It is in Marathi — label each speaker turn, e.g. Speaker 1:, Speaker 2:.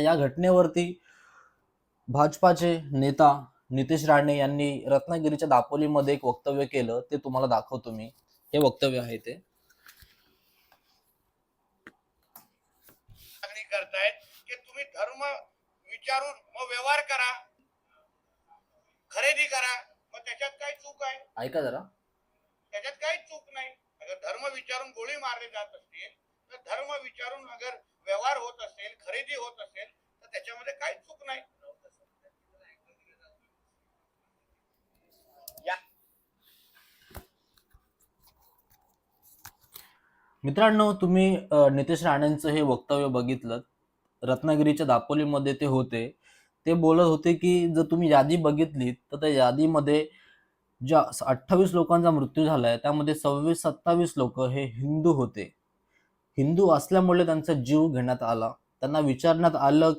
Speaker 1: या घटनेवरती भाजपाचे नेता नितेश राणे यांनी रत्नागिरीच्या दापोलीमध्ये एक वक्तव्य केलं ते तुम्हाला दाखवतो मी. हे वक्तव्य आहे ते.
Speaker 2: करतायत की तुम्ही धर्म विचारून मग व्यवहार करा खरेदी करा मग त्याच्यात काय चूक आहे?
Speaker 1: ऐका जरा.
Speaker 2: त्याच्यात काहीच चूक नाही. अगर धर्म विचारून गोळी मारली जात असतील तर धर्म विचारून अगर व्यवहार होत असेल खरेदी होत असेल त्याच्यामध्ये काही चूक नाही.
Speaker 1: मित्रांनो तुम्ही नितेश राणेंचं हे वक्तव्य बघितलं. रत्नागिरीच्या दापोलीमध्ये ते होते. ते बोलत होते की जर तुम्ही यादी बघितली तर त्या यादीमध्ये ज्या अठ्ठावीस लोकांचा मृत्यू झालाय त्यामध्ये सव्वीस सत्तावीस लोक हे हिंदू होते. हिंदू असल्यामुळे त्यांचा जीव घेण्यात आला. त्यांना विचारण्यात आलं